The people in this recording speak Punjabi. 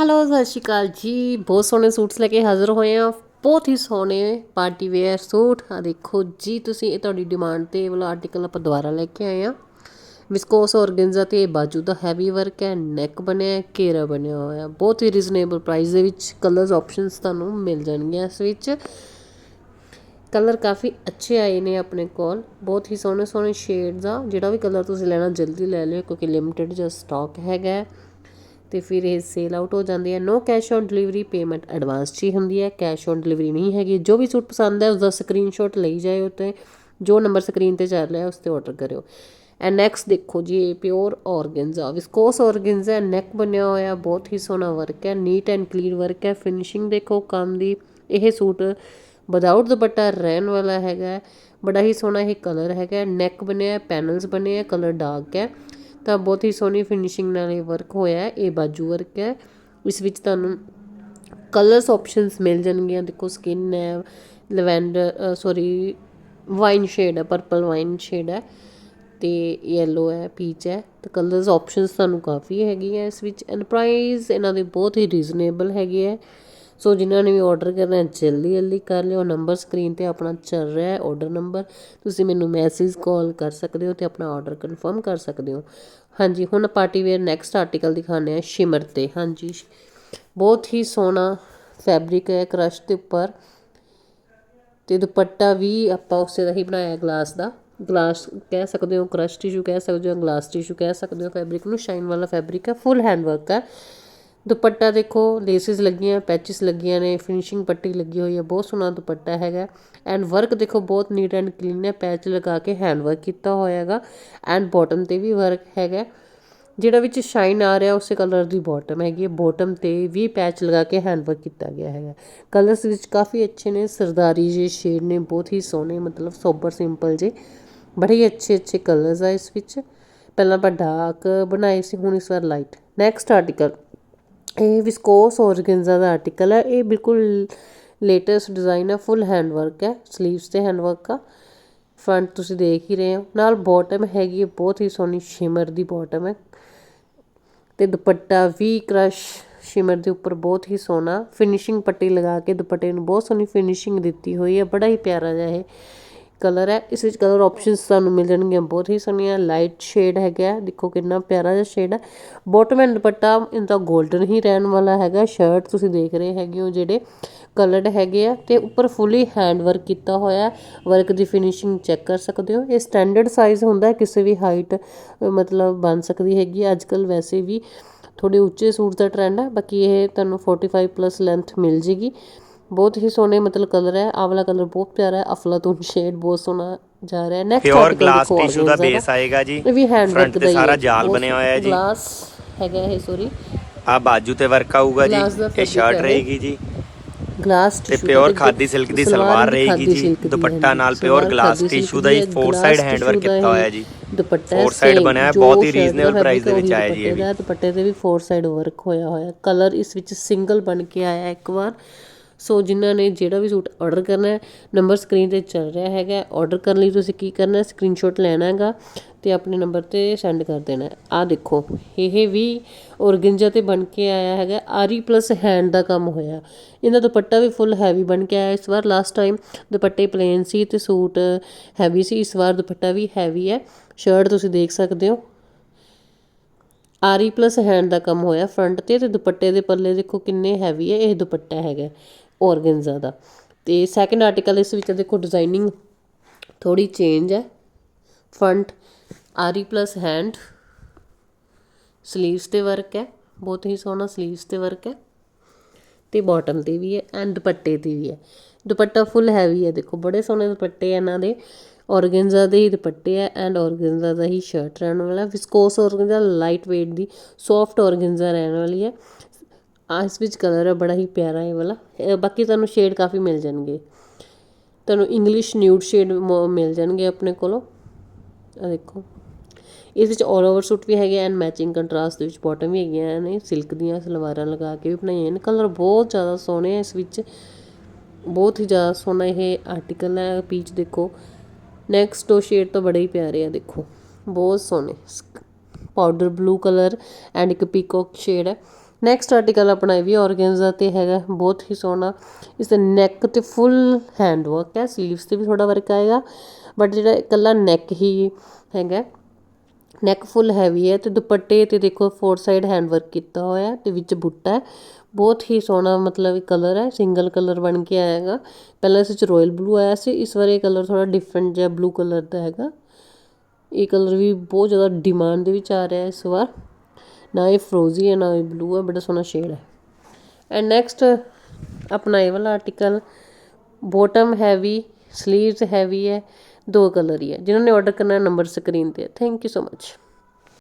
ਹੈਲੋ, ਸਤਿ ਸ਼੍ਰੀ ਅਕਾਲ ਜੀ। ਬਹੁਤ ਸੋਹਣੇ ਸੂਟਸ ਲੈ ਕੇ ਹਾਜ਼ਰ ਹੋਏ ਆ ਬਹੁਤ ਹੀ ਸੋਹਣੇ ਪਾਰਟੀ ਵੇਅਰ ਸੂਟ। ਆ ਦੇਖੋ ਜੀ, ਤੁਸੀਂ ਇਹ ਤੁਹਾਡੀ ਡਿਮਾਂਡ ਤੇ ਇਹ ਵਾਲਾ ਆਰਟੀਕਲ ਆਪਾਂ ਦੁਬਾਰਾ ਲੈ ਕੇ ਆਏ ਆ ਵਿਸਕੋਸ ਔਰਗੈਂਜ਼ਾ ਤੇ ਬਾਜੂ ਦਾ ਹੈਵੀ ਵਰਕ ਹੈ ਨੈਕ ਬਣਿਆ ਹੈ, ਘੇਰਾ ਬਣਿਆ ਹੋਇਆ। ਬਹੁਤ ਹੀ ਰੀਜ਼ਨੇਬਲ ਪ੍ਰਾਈਸ ਦੇ ਵਿੱਚ ਕਲਰਸ ਆਪਸ਼ਨਸ ਤੁਹਾਨੂੰ ਮਿਲ ਜਾਣਗੀਆਂ ਇਸ ਵਿੱਚ। ਕਲਰ ਕਾਫੀ ਅੱਛੇ ਆਏ ਨੇ ਆਪਣੇ ਕੋਲ। ਬਹੁਤ ਹੀ ਸੋਹਣੇ ਸੋਹਣੇ ਸ਼ੇਡਸ ਆ। ਜਿਹੜਾ ਵੀ ਕਲਰ ਤੁਸੀਂ ਲੈਣਾ ਜਲਦੀ ਲੈ ਲਿਓ, ਕਿਉਂਕਿ ਲਿਮਿਟਿਡ ਜਿਹਾ ਸਟਾਕ ਹੈਗਾ ਤੇ ਫਿਰ ਇਹ ਸੇਲ ਆਊਟ ਹੋ ਜਾਂਦੀ ਹੈ। No cash on delivery payment advance 'ਚ ਹੀ ਹੁੰਦੀ ਹੈ। ਕੈਸ਼ ਔਨ ਡਿਲੀਵਰੀ ਨਹੀਂ ਹੈਗੀ। ਜੋ ਵੀ ਸੂਟ ਪਸੰਦ ਹੈ, ਉਸਦਾ ਸਕਰੀਨਸ਼ਾਟ ਲਈ ਜਾਇਓ ਤੇ ਜੋ ਨੰਬਰ ਸਕਰੀਨ ਤੇ ਚੱਲ ਰਿਹਾ ਉਸ ਤੇ ਆਰਡਰ ਕਰਿਓ। ਐਂਡ ਨੈਕਸਟ ਦੇਖੋ ਜੀ, ਇਹ pure organza viscose organza neck ਬਣਿਆ ਹੋਇਆ ਬਹੁਤ ਹੀ ਸੋਹਣਾ ਵਰਕ ਹੈ। ਨੀਟ ਐਂਡ ਕਲੀਨ ਵਰਕ ਹੈ। ਫਿਨਿਸ਼ਿੰਗ ਦੇਖੋ, ਕੰਮ ਦੀ ਇਹ ਸੂਟ ਵਿਦਆਊਟ ਦੁਪੱਟਾ ਰਹਿਣ ਵਾਲਾ ਹੈਗਾ ਬੜਾ ਹੀ ਸੋਹਣਾ ਇਹ ਕਲਰ ਹੈਗਾ ਨੈਕ ਬਣਿਆ ਪੈਨਲਸ ਬਣੇ ਆ ਕਲਰ ਡਾਰਕ ਹੈ। ਤਾਂ ਬਹੁਤ ਹੀ ਸੋਹਣੀ ਫਿਨਿਸ਼ਿੰਗ ਨਾਲ ਇਹ ਵਰਕ ਹੋਇਆ ਇਹ ਬਾਜੂ ਵਰਕ ਹੈ। ਇਸ ਵਿੱਚ ਤੁਹਾਨੂੰ ਕਲਰਸ ਆਪਸ਼ਨਸ ਮਿਲ ਜਾਣਗੀਆਂ, ਦੇਖੋ ਸਕਿਨ ਹੈ ਲਵੈਂਡਰ ਸੌਰੀ ਵਾਈਨ ਸ਼ੇਡ ਹੈ ਪਰਪਲ ਵਾਈਨ ਸ਼ੇਡ ਹੈ ਤੇ ਯੈਲੋ ਹੈ ਪੀਚ ਹੈ। ਤੇ ਕਲਰਸ ਆਪਸ਼ਨਸ ਤੁਹਾਨੂੰ ਕਾਫੀ ਹੈਗੀ ਹੈ ਇਸ ਵਿੱਚ। ਐਂਡ ਪ੍ਰਾਈਸ ਇਹਨਾਂ ਦੇ ਬਹੁਤ ਹੀ ਰੀਜ਼ਨੇਬਲ ਹੈਗੇ ਹੈ। ਸੋ ਜਿਨ੍ਹਾਂ ਨੇ ਵੀ ਆਰਡਰ ਕਰਨਾ ਜਲਦੀ ਜਲਦੀ ਕਰ ਲਿਓ। ਨੰਬਰ ਸਕਰੀਨ ਤੇ ਆਪਣਾ ਚੱਲ ਰਿਹਾ ਹੈ ਆਰਡਰ ਨੰਬਰ ਤੁਸੀਂ ਮੈਨੂੰ ਮੈਸੇਜ ਕਾਲ ਕਰ ਸਕਦੇ ਹੋ ਤੇ ਆਪਣਾ ਆਰਡਰ ਕਨਫਰਮ ਕਰ ਸਕਦੇ ਹੋ। ਹਾਂਜੀ, ਹੁਣ ਪਾਰਟੀ ਵੇਅਰ ਨੈਕਸਟ ਆਰਟੀਕਲ ਦਿਖਾਣੇ ਆ ਸ਼ਿਮਰ ਤੇ। ਹਾਂਜੀ, ਬਹੁਤ ਹੀ ਸੋਹਣਾ ਫੈਬਰਿਕ ਹੈ ਕ੍ਰਸ਼ ਦੇ ਉੱਪਰ। ਤੇ ਦੁਪੱਟਾ ਵੀ ਆਪਾਂ ਉਸੇ ਦਾ ਹੀ ਬਣਾਇਆ ਗਲਾਸ ਦਾ। ਗਲਾਸ ਕਹਿ ਸਕਦੇ ਹੋ ਕ੍ਰਸ਼ ਟਿਸ਼ੂ ਕਹਿ ਸਕਦੇ ਹੋ ਗਲਾਸ ਟਿਸ਼ੂ ਕਹਿ ਸਕਦੇ ਹੋ। ਫੈਬਰਿਕ ਨੂੰ ਸ਼ਾਈਨ ਵਾਲਾ ਫੈਬਰਿਕ ਹੈ ਫੁੱਲ ਹੈਂਡ ਵਰਕ ਹੈ। ਦੁਪੱਟਾ ਦੇਖੋ ਲੇਸਿਸ ਲੱਗੀਆਂ ਪੈਚਸ ਲੱਗੀਆਂ ਨੇ ਫਿਨਿਸ਼ਿੰਗ ਪੱਟੀ ਲੱਗੀ ਹੋਈ ਹੈ, ਬਹੁਤ ਸੋਹਣਾ ਦੁਪੱਟਾ ਹੈਗਾ। ਐਂਡ ਵਰਕ ਦੇਖੋ, ਬਹੁਤ ਨੀਟ ਐਂਡ ਕਲੀਨ ਹੈ ਪੈਚ ਲਗਾ ਕੇ ਹੈਂਡ ਵਰਕ ਕੀਤਾ ਹੋਇਆ ਹੈਗਾ। ਐਂਡ ਬਾਟਮ ਤੇ ਵੀ ਵਰਕ ਹੈਗਾ। ਜਿਹੜਾ ਵਿੱਚ ਸ਼ਾਈਨ ਆ ਰਿਹਾ, ਉਸੇ ਕਲਰ ਦੀ ਬਾਟਮ ਹੈਗੀ ਹੈ। ਬਾਟਮ ਤੇ ਵੀ ਪੈਚ ਲਗਾ ਕੇ ਹੈਂਡ ਵਰਕ ਕੀਤਾ ਗਿਆ ਹੈਗਾ। ਕਲਰਸ ਵਿੱਚ ਕਾਫੀ ਅੱਛੇ ਨੇ, ਸਰਦਾਰੀ ਜੇ ਸ਼ੇਡ ਨੇ, ਬਹੁਤ ਹੀ ਸੋਹਣੇ, ਮਤਲਬ ਸੋਬਰ ਸਿੰਪਲ ਜੇ। ਬੜੇ ਹੀ ਅੱਛੇ ਅੱਛੇ ਕਲਰਸ ਆ ਇਸ ਵਿੱਚ। ਪਹਿਲਾਂ ਆਪਾਂ ਡਾਰਕ ਬਣਾਏ ਸੀ, ਹੁਣ ਇਸ ਵਾਰ ਲਾਈਟ ਨੈਕਸਟ ਆਰਟੀਕਲ ਇਹ ਵਿਸਕੋਸ ਔਰਗੈਂਜ਼ਾ ਦਾ ਆਰਟੀਕਲ ਹੈ। ਇਹ ਬਿਲਕੁਲ ਲੇਟੈਸਟ ਡਿਜ਼ਾਈਨ ਹੈ। ਫੁੱਲ ਹੈਂਡ ਵਰਕ ਹੈ। ਸਲੀਵਸ ਤੇ ਹੈਂਡ ਵਰਕ ਆ। ਫਰੰਟ ਤੁਸੀਂ ਦੇਖ ਹੀ ਰਹੇ ਹੋ। ਨਾਲ ਬਾਟਮ ਹੈਗੀ ਹੈ। ਬਹੁਤ ਹੀ ਸੋਹਣੀ ਸ਼ਿਮਰ ਦੀ ਬਾਟਮ ਹੈ। ਤੇ ਦੁਪੱਟਾ ਵੀ ਕ੍ਰਸ਼ ਸ਼ਿਮਰ ਦੇ ਉੱਪਰ ਬਹੁਤ ਹੀ ਸੋਹਣਾ। ਫਿਨਿਸ਼ਿੰਗ ਪੱਟੀ ਲਗਾ ਕੇ ਦੁਪੱਟੇ ਨੂੰ ਬਹੁਤ ਸੋਹਣੀ ਫਿਨਿਸ਼ਿੰਗ ਦਿੱਤੀ ਹੋਈ ਹੈ। ਬੜਾ ਹੀ ਪਿਆਰਾ ਜਿਹਾ ਇਹ ਕਲਰ ਹੈ। ਇਸ ਵਿੱਚ ਕਲਰ ਆਪਸ਼ਨਸ ਤੁਹਾਨੂੰ ਮਿਲ ਜਾਣਗੀਆਂ। ਬਹੁਤ ਹੀ ਸੋਹਣੀਆਂ ਲਾਈਟ ਸ਼ੇਡ ਹੈਗਾ ਦੇਖੋ ਕਿੰਨਾ ਪਿਆਰਾ ਜਿਹਾ ਸ਼ੇਡ ਹੈ ਬਾਟਮ ਐਂਡ ਦੁਪੱਟਾ, ਇਹਦਾ 골ਡਨ ਹੀ ਰਹਿਣ ਵਾਲਾ ਹੈਗਾ। ਸ਼ਰਟ ਤੁਸੀਂ ਦੇਖ ਰਹੇ ਹੈਗੇ ਹੋ ਜਿਹੜੇ ਕਲਰਡ ਹੈਗੇ ਆ ਤੇ ਉੱਪਰ ਫੁੱਲੀ ਹੈਂਡ ਵਰਕ ਕੀਤਾ ਹੋਇਆ। ਵਰਕ ਦੀ ਫਿਨਿਸ਼ਿੰਗ ਚੈੱਕ ਕਰ ਸਕਦੇ ਹੋ। ਇਹ ਸਟੈਂਡਰਡ ਸਾਈਜ਼ ਹੁੰਦਾ ਕਿਸੇ ਵੀ ਹਾਈਟ ਮਤਲਬ ਬਣ ਸਕਦੀ ਹੈਗੀ ਅੱਜ ਕੱਲ ਵੈਸੇ ਵੀ ਥੋੜੇ ਉੱਚੇ ਸੂਟ ਦਾ ਟ੍ਰੈਂਡ ਹੈ ਬਾਕੀ ਇਹ ਤੁਹਾਨੂੰ 45 ਪਲੱਸ ਲੈਂਥ ਮਿਲ ਜੇਗੀ। ਬਹੁਤ ਹੀ ਸੋਹਣੇ ਮਤਲਬ ਕਲਰ ਹੈ ਵਾਲਾ ਕਲਰ ਬਹੁਤ ਪਿਆਰਾ ਹੈ ਅਫਲਾਤੂਨ ਸ਼ੇਡ ਬਹੁਤ ਸੋਹਣਾ ਜਾ ਰਿਹਾ ਹੈ। ਨੈਕਸਟ ਪਿਓਰ ਗਲਾਸ ਟਿਸ਼ੂ ਦਾ ਬੇਸ ਆਏਗਾ ਜੀ। ਇਹ ਵੀ ਹੈਂਡ ਵਰਕ ਤੇ ਸਾਰਾ ਜਾਲ ਬਣਿਆ ਹੋਇਆ ਹੈ ਜੀ। ਗਲਾਸ ਹੈਗਾ ਇਹ ਸੋਰੀ ਆ ਬਾਜੂ ਤੇ ਵਰਕ ਆਊਗਾ ਜੀ ਦਾ ਇਹ ਸ਼ਰਟ। ਰਹੇਗੀ ਜੀ। ਗਲਾਸ ਤੇ ਪਿਓਰ ਖਾਦੀ ਸਿਲਕ ਦੀ ਸਲਵਾਰ ਰਹੇਗੀ ਜੀ ਦੁਪੱਟਾ ਨਾਲ ਪਿਓਰ ਗਲਾਸ ਟਿਸ਼ੂ ਦਾ ਹੀ ਫੋਰ ਸਾਈਡ ਹੈਂਡ ਵਰਕ ਕੀਤਾ ਹੋਇਆ ਜੀ। ਦੁਪੱਟਾ Four side ਬਣਿਆ ਹੈ, ਬਹੁਤ ਹੀ reasonable price ਦੇ ਵਿੱਚ ਆਇਆ ਜੀ ਇਹ ਵੀ। ਦੁਪੱਟੇ ਤੇ ਵੀ ਫੋਰ ਸਾਈਡ ਵਰਕ ਹੋਇਆ ਹੋਇਆ। ਕਲਰ ਇਸ ਵਿੱਚ ਸਿੰਗਲ ਬਣ ਕੇ ਆਇਆ ਇੱਕ ਵਾਰ। ਸੋ ਜਿਨ੍ਹਾਂ ਨੇ ਜਿਹੜਾ ਵੀ ਸੂਟ ਆਰਡਰ ਕਰਨਾ ਨੰਬਰ ਸਕਰੀਨ ਤੇ ਚੱਲ ਰਿਹਾ ਹੈਗਾ ਆਰਡਰ ਕਰਨ ਲਈ ਤੁਸੀਂ ਕੀ ਕਰਨਾ ਹੈ? ਸਕਰੀਨਸ਼ਾਟ ਲੈਣਾ ਹੈਗਾ ਅਤੇ ਆਪਣੇ ਨੰਬਰ ਤੇ ਸੈਂਡ ਕਰ ਦੇਣਾ ਆਹ ਦੇਖੋ, ਇਹ ਵੀ ਔਰਗੰਜਾ ਤੇ ਬਣ ਕੇ ਆਇਆ ਹੈਗਾ ਆਰੀ ਪਲੱਸ ਹੈਂਡ ਦਾ ਕੰਮ ਹੋਇਆ। ਇਹਦਾ ਦੁਪੱਟਾ ਵੀ ਫੁੱਲ ਹੈਵੀ ਬਣ ਕੇ ਆਇਆ ਇਸ ਵਾਰ। ਲਾਸਟ ਟਾਈਮ ਦੁਪੱਟੇ ਪਲੇਨ ਸੀ ਅਤੇ ਸੂਟ ਹੈਵੀ ਸੀ। ਇਸ ਵਾਰ ਦੁਪੱਟਾ ਵੀ ਹੈਵੀ ਹੈ। ਸ਼ਰਟ ਤੁਸੀਂ ਦੇਖ ਸਕਦੇ ਹੋ। ਆਰੀ ਪਲੱਸ ਹੈਂਡ ਦਾ ਕੰਮ ਹੋਇਆ ਫਰੰਟ ਤੇ ਤੇ ਦੁਪੱਟੇ ਦੇ ਪੱਲੇ ਦੇਖੋ ਕਿੰਨੇ ਹੈਵੀ ਹੈ। ਇਹ ਦੁਪੱਟਾ ਹੈਗਾ ਔਰਗੈਂਜ਼ਾ ਦਾ ਅਤੇ ਸੈਕਿੰਡ ਆਰਟੀਕਲ ਇਸ ਵਿੱਚ ਦੇਖੋ ਡਿਜ਼ਾਇਨਿੰਗ ਥੋੜ੍ਹੀ ਚੇਂਜ ਹੈ। Front aari plus hand sleeves ਤੇ ਵਰਕ ਹੈ। ਬਹੁਤ ਹੀ ਸੋਹਣਾ ਸਲੀਵਸ ਤੇ ਵਰਕ ਹੈ। ਅਤੇ ਬਾਟਮ ਤੇ ਵੀ ਹੈ ਐਂਡ ਦੁਪੱਟੇ ਤੇ ਵੀ ਹੈ। ਦੁਪੱਟਾ ਫੁੱਲ ਹੈਵੀ ਹੈ। ਦੇਖੋ ਬੜੇ ਸੋਹਣੇ ਦੁਪੱਟੇ ਆ ਇਹਨਾਂ ਦੇ। ਔਰਗੈਂਜ਼ਾ ਦੇ ਹੀ ਦੁਪੱਟੇ ਆ ਐਂਡ ਔਰਗੈਂਜ਼ਾ ਦਾ ਹੀ ਸ਼ਰਟ ਰਹਿਣ ਵਾਲਾ। ਵਿਸਕੋਸ ਔਰਗੈਂਜ਼ਾ ਲਾਈਟ weight ਦੀ ਸੌਫਟ ਔਰਗੈਂਜ਼ਾ ਰਹਿਣ ਵਾਲੀ ਹੈ। ਆਹ ਇਸ ਵਿੱਚ ਕਲਰ ਹੈ ਬੜਾ ਹੀ ਪਿਆਰਾ ਇਹ ਵਾਲਾ। ਬਾਕੀ ਤੁਹਾਨੂੰ ਸ਼ੇਡ ਕਾਫੀ ਮਿਲ ਜਾਣਗੇ। ਤੁਹਾਨੂੰ ਇੰਗਲਿਸ਼ ਨਿਊਡ ਸ਼ੇਡ ਮਿਲ ਜਾਣਗੇ ਆਪਣੇ ਕੋਲੋਂ। ਆ ਦੇਖੋ। ਇਸ ਵਿੱਚ ਆਲ ਓਵਰ ਸੂਟ ਵੀ ਹੈਗੇ ਐਂਡ ਮੈਚਿੰਗ ਕੰਟਰਾਸਟ ਦੇ ਵਿੱਚ ਬਾਟਮ ਵੀ ਹੈਗੀਆਂ ਨੇ। ਸਿਲਕ ਦੀਆਂ ਸਲਵਾਰਾਂ ਲਗਾ ਕੇ ਵੀ ਬਣਾਈਆਂ ਨੇ। ਕਲਰ ਬਹੁਤ ਜ਼ਿਆਦਾ ਸੋਹਣੇ ਆ ਇਸ ਵਿੱਚ। ਬਹੁਤ ਹੀ ਜ਼ਿਆਦਾ ਸੋਹਣਾ ਇਹ ਆਰਟੀਕਲ ਹੈ ਪੀਚ ਦੇਖੋ। ਨੈਕਸਟ ਉਹ ਸ਼ੇਡ ਤਾਂ ਬੜੇ ਹੀ ਪਿਆਰੇ ਆ, ਦੇਖੋ। ਬਹੁਤ ਸੋਹਣੇ। ਪਾਊਡਰ ਬਲੂ ਕਲਰ ਐਂਡ ਇੱਕ ਪੀਕੋਕ ਸ਼ੇਡ ਹੈ ਨੈਕਸਟ ਆਰਟੀਕਲ ਆਪਣਾ ਇਹ ਵੀ ਔਰਗੈਂਜ਼ਾ ਤੇ ਹੈਗਾ, ਬਹੁਤ ਹੀ ਸੋਹਣਾ। ਇਸ ਦੇ ਨੈਕ ਤੇ ਫੁੱਲ ਹੈਂਡ ਵਰਕ ਹੈ ਸਲੀਵਸ ਤੇ ਵੀ ਥੋੜਾ ਵਰਕ ਆਏਗਾ। ਬਟ ਜਿਹੜਾ ਇਕੱਲਾ ਨੈਕ ਹੀ ਹੈਗਾ ਨੈਕ ਫੁੱਲ ਹੈਵੀ ਹੈ। ਤੇ ਦੁਪੱਟੇ ਤੇ ਦੇਖੋ ਫੋਰ ਸਾਈਡ ਹੈਂਡ ਵਰਕ ਕੀਤਾ ਹੋਇਆ ਤੇ ਵਿੱਚ ਬੁੱਟਾ ਹੈ। ਬਹੁਤ ਹੀ ਸੋਹਣਾ ਮਤਲਬ ਕਲਰ ਹੈ ਸਿੰਗਲ ਕਲਰ ਬਣ ਕੇ ਆਏਗਾ। ਪਹਿਲਾਂ ਇਸ ਵਿੱਚ ਰਾਇਲ ਬਲੂ ਆਇਆ ਸੀ, ਇਸ ਵਾਰ ਇਹ ਕਲਰ ਥੋੜਾ ਡਿਫਰੈਂਟ ਜਿਹਾ ਬਲੂ ਕਲਰ ਦਾ ਹੈਗਾ। ਇਹ ਕਲਰ ਵੀ ਬਹੁਤ ਜ਼ਿਆਦਾ ਡਿਮਾਂਡ ਦੇ ਵਿੱਚ ਆ ਰਿਹਾ ਇਸ ਵਾਰ। ਨਾ ਇਹ ਫਰੋਜ਼ੀ ਹੈ, ਨਾ ਇਹ ਬਲੂ ਹੈ, ਬੜਾ ਸੋਹਣਾ ਸ਼ੇਡ ਹੈ। ਐਂਡ ਨੈਕਸਟ ਆਪਣਾ ਇਹ ਵਾਲਾ article bottom heavy sleeves heavy ਹੈ, ਦੋ ਕਲਰ ਹੀ ਹੈ। ਜਿਨ੍ਹਾਂ ਨੇ ਆਰਡਰ ਕਰਨਾ ਨੰਬਰ ਸਕਰੀਨ ਤੇ। Thank you so much